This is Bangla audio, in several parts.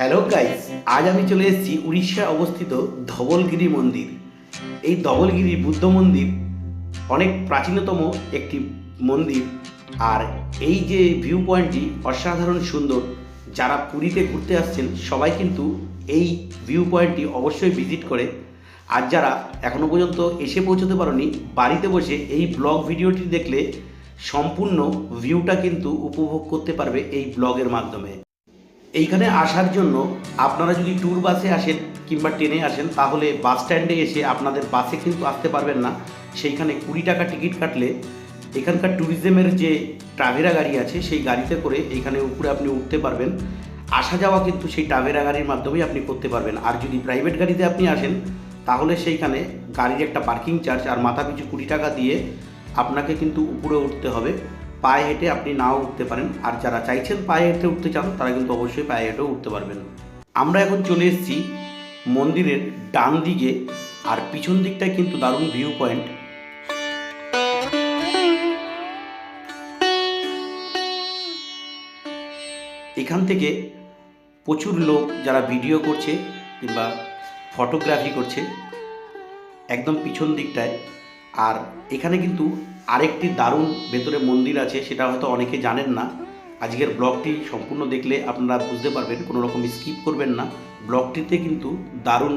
হ্যালো গাইস আজ আমি চলে এসেছি উড়িষ্যায় অবস্থিত ধবলগিরি মন্দির। এই ধবলগিরি বুদ্ধ মন্দির অনেক প্রাচীনতম একটি মন্দির। আর এই যে ভিউ পয়েন্টটি অসাধারণ সুন্দর, যারা পুরীতে ঘুরতে আসছেন, সবাই কিন্তু এই ভিউ পয়েন্টটি অবশ্যই ভিজিট করে। আর যারা এখনও পর্যন্ত এসে পৌঁছতে পারোনি, বাড়িতে বসে এই ব্লগ ভিডিওটি দেখলে সম্পূর্ণ ভিউটা কিন্তু উপভোগ করতে পারবে এই ব্লগের মাধ্যমে। এইখানে আসার জন্য আপনারা যদি ট্যুর বাসে আসেন কিংবা ট্রেনে আসেন, তাহলে বাস স্ট্যান্ডে এসে আপনাদের বাসে কিন্তু আসতে পারবেন না। সেইখানে কুড়ি টাকা টিকিট কাটলে এখানকার ট্যুরিজমের যে ট্রাভেরা গাড়ি আছে, সেই গাড়িতে করে এইখানে উপরে আপনি উঠতে পারবেন। আসা যাওয়া কিন্তু সেই ট্রাভেরা গাড়ির মাধ্যমেই আপনি করতে পারবেন। আর যদি প্রাইভেট গাড়িতে আপনি আসেন, তাহলে সেইখানে গাড়ির একটা পার্কিং চার্জ আর মাথা পিছু কুড়ি টাকা দিয়ে আপনাকে কিন্তু উপরে উঠতে হবে। পায়ে হেঁটে আপনি নাও উঠতে পারেন। আর যারা চাইছেন পায়ে হেঁটে উঠতে চান, তারা কিন্তু অবশ্যই পায়ে হেঁটেও উঠতে পারবেন। আমরা এখন চলে এসেছি মন্দিরের ডান দিকে, আর পিছন দিকটায় কিন্তু দারুণ ভিউ পয়েন্ট এখান থেকে প্রচুর লোক যারা ভিডিও করছে কিংবা ফটোগ্রাফি করছে, একদম পিছন দিকটায়। আর এখানে কিন্তু আরেকটি দারুণ ভেতরে মন্দির আছে, সেটা হয়তো অনেকে জানেন না। আজকের ব্লগটি সম্পূর্ণ দেখলে আপনারা বুঝতে পারবেন, কোনো রকম স্কিপ করবেন না। ব্লগটিতে কিন্তু দারুণ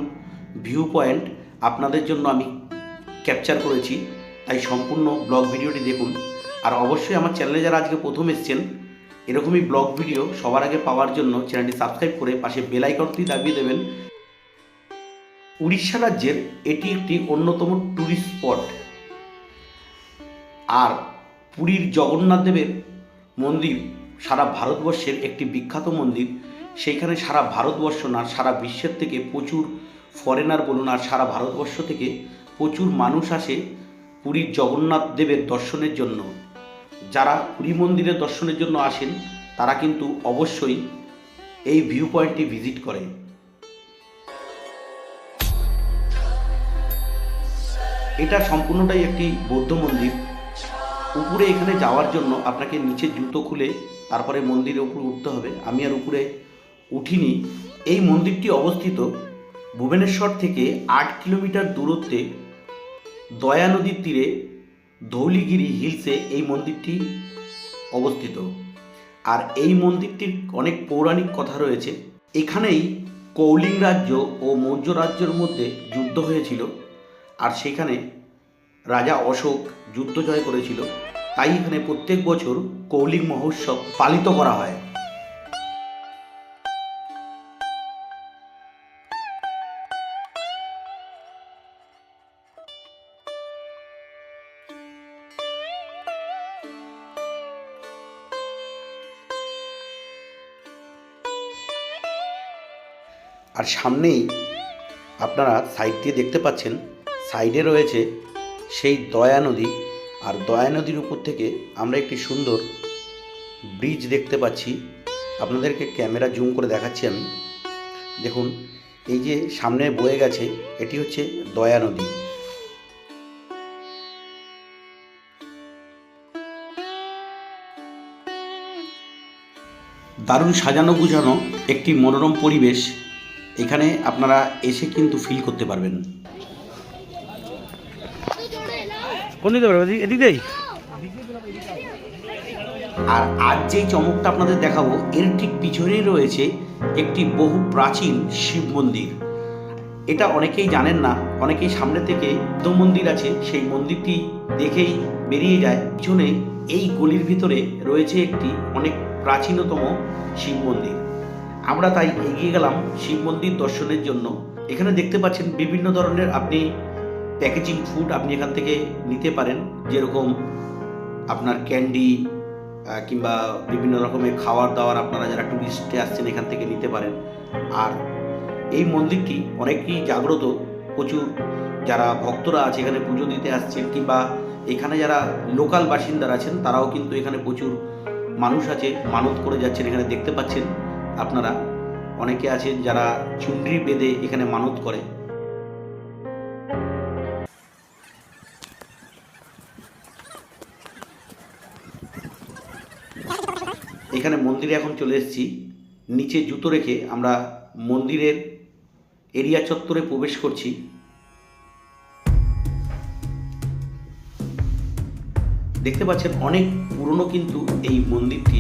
ভিউ পয়েন্ট আপনাদের জন্য আমি ক্যাপচার করেছি। তাই সম্পূর্ণ ব্লগ ভিডিওটি দেখুন। আর অবশ্যই আমার চ্যানেলে যারা আজকে প্রথম এসছেন, এরকমই ব্লগ ভিডিও সবার আগে পাওয়ার জন্য চ্যানেলটি সাবস্ক্রাইব করে পাশে বেল আইকনটি দাবিয়ে দেবেন। উড়িষ্যা রাজ্যের এটি একটি অন্যতম ট্যুরিস্ট স্পট আর পুরীর জগন্নাথ দেবের মন্দির সারা ভারতবর্ষের একটি বিখ্যাত মন্দির। সেইখানে সারা ভারতবর্ষ না, সারা বিশ্বের থেকে প্রচুর ফরেনার বলুন, আর সারা ভারতবর্ষ থেকে প্রচুর মানুষ আসে পুরীর জগন্নাথ দেবের দর্শনের জন্য। যারা পুরী মন্দিরের দর্শনের জন্য আসেন, তারা কিন্তু অবশ্যই এই ভিউ পয়েন্টটি ভিজিট করে। এটা সম্পূর্ণটাই একটি বৌদ্ধ মন্দির। উপরে এখানে যাওয়ার জন্য আপনাকে নিচে জুতো খুলে তারপরে মন্দিরের উপরে উঠতে হবে। আমি আর উপরে উঠিনি। এই মন্দিরটি অবস্থিত ভুবনেশ্বর থেকে আট কিলোমিটার দূরত্বে দয়া নদীর তীরে ধৌলিগিরি হিলসে এই মন্দিরটি অবস্থিত। আর এই মন্দিরটির অনেক পৌরাণিক কথা রয়েছে। এখানেই কৌলিং রাজ্য ও মৌর্য রাজ্যের মধ্যে যুদ্ধ হয়েছিল। আর সেখানে রাজা অশোক যুদ্ধ জয় করেছিল। তাই এখানে প্রত্যেক বছর কৌলিক মহোৎসব পালিত করা হয়। আর সামনেই আপনারা সাইড দিয়ে দেখতে পাচ্ছেন সাইডে রয়েছে সেই দয়া নদী আর দয়া নদীর উপর থেকে আমরা একটি সুন্দর ব্রিজ দেখতে পাচ্ছি। আপনাদেরকে ক্যামেরা জুম করে দেখাচ্ছি আমি। দেখুন, এই যে সামনে বয়ে গেছে, এটি হচ্ছে দয়া নদী। দারুণ সাজানো গুছানো একটি মনোরম পরিবেশ, এখানে আপনারা এসে কিন্তু ফিল করতে পারবেন। কোন যাবে এদিক দেই। আর আজ যেই চমকটা আপনাদের দেখাবো, এর ঠিক পিছনেই রয়েছে একটি বহু প্রাচীন শিব মন্দির। এটা অনেকেই জানেন না, অনেকেই সামনে থেকে দু মন্দির আছে, সেই মন্দিরটি দেখেই বেরিয়ে যায়। পিছনে এই গলির ভিতরে রয়েছে একটি অনেক প্রাচীনতম শিব মন্দির। আমরা তাই এগিয়ে গেলাম শিব মন্দির দর্শনের জন্য। এখানে দেখতে পাচ্ছেন বিভিন্ন ধরনের আপনি প্যাকেজিং ফুড আপনি এখান থেকে নিতে পারেন। যেরকম আপনার ক্যান্ডি কিংবা বিভিন্ন রকমের খাওয়ার দাওয়ার আপনারা যারা টুরিস্টে আসছেন এখান থেকে নিতে পারেন। আর এই মন্দিরটি অনেকই জাগ্রত। প্রচুর যারা ভক্তরা আছে এখানে পুজো দিতে আসছেন, কিংবা এখানে যারা লোকাল বাসিন্দারা আছেন, তারাও কিন্তু এখানে প্রচুর মানুষ আছে, মানত করে যাচ্ছেন, এখানে দেখতে পাচ্ছেন আপনারা। অনেকে আছেন যারা চুনরি বেঁধে এখানে মানত করে। এখানে মন্দিরে এখন চলে এসেছি। নিচে জুতো রেখে আমরা মন্দিরের এরিয়া চত্বরে প্রবেশ করছি। দেখতে পাচ্ছেন অনেক পুরনো কিন্তু এই মন্দিরটি।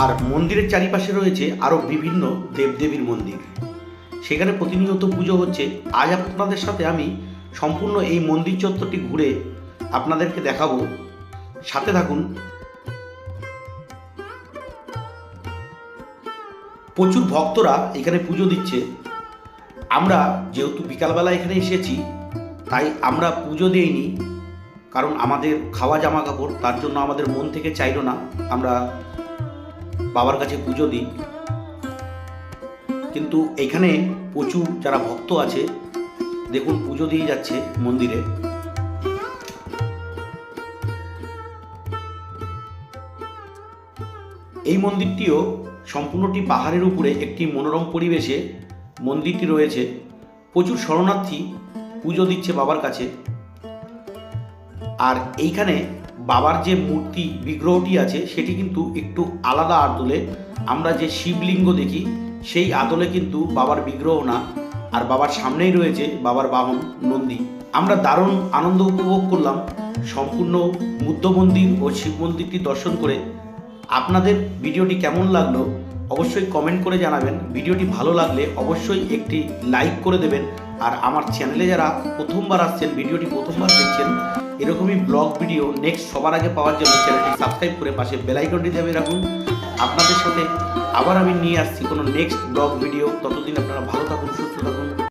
আর মন্দিরের চারিপাশে রয়েছে আরও বিভিন্ন দেবদেবীর মন্দির। সেখানে প্রতিনিয়ত পুজো হচ্ছে। আজ আপনাদের সাথে আমি সম্পূর্ণ এই মন্দির চত্বরটি ঘুরে আপনাদেরকে দেখাবো সাথে থাকুন। প্রচুর ভক্তরা এখানে পুজো দিচ্ছে। আমরা যেহেতু বিকালবেলা এখানে এসেছি, তাই আমরা পুজো দিইনি, কারণ আমাদের খাওয়া জামা কাপড় তার জন্য আমাদের মন থেকে চাইলো না, আমরা বাবার কাছে পুজো দিই। কিন্তু এখানে প্রচুর যারা ভক্ত আছে, দেখুন পুজো দিয়ে যাচ্ছে মন্দিরে। এই মন্দিরটিও সম্পূর্ণটি পাহাড়ের উপরে একটি মনোরম পরিবেশে মন্দিরটি রয়েছে। প্রচুর শরণার্থী পুজো দিচ্ছে বাবার কাছে। আর এইখানে বাবার যে মূর্তি বিগ্রহটি আছে, সেটি কিন্তু একটু আলাদা আদলে। আমরা যে শিবলিঙ্গ দেখি, সেই আদলে কিন্তু বাবার বিগ্রহ না। আর বাবার সামনেই রয়েছে বাবার বাহন নন্দী। আমরা দারুণ আনন্দ উপভোগ করলাম। সম্পূর্ণ বুদ্ধ মন্দির ও শিব মন্দিরটি দর্শন করে আপনাদের ভিডিওটি কেমন লাগল অবশ্যই কমেন্ট করে জানাবেন। ভিডিওটি ভালো লাগলে অবশ্যই একটি লাইক করে দেবেন। আর আমার চ্যানেলে যারা প্রথমবার আসছেন, ভিডিওটি প্রথমবার দেখছেন, এরকমই ব্লগ ভিডিও নেক্সট সবার আগে পাওয়ার জন্য চ্যানেলটি সাবস্ক্রাইব করে পাশে বেলাইকনটি দেবে রাখুন। আপনাদের সাথে আবার আমি নিয়ে আসছি কোনো নেক্সট ব্লগ ভিডিও ততদিন আপনারা ভালো থাকুন, সুস্থ থাকুন।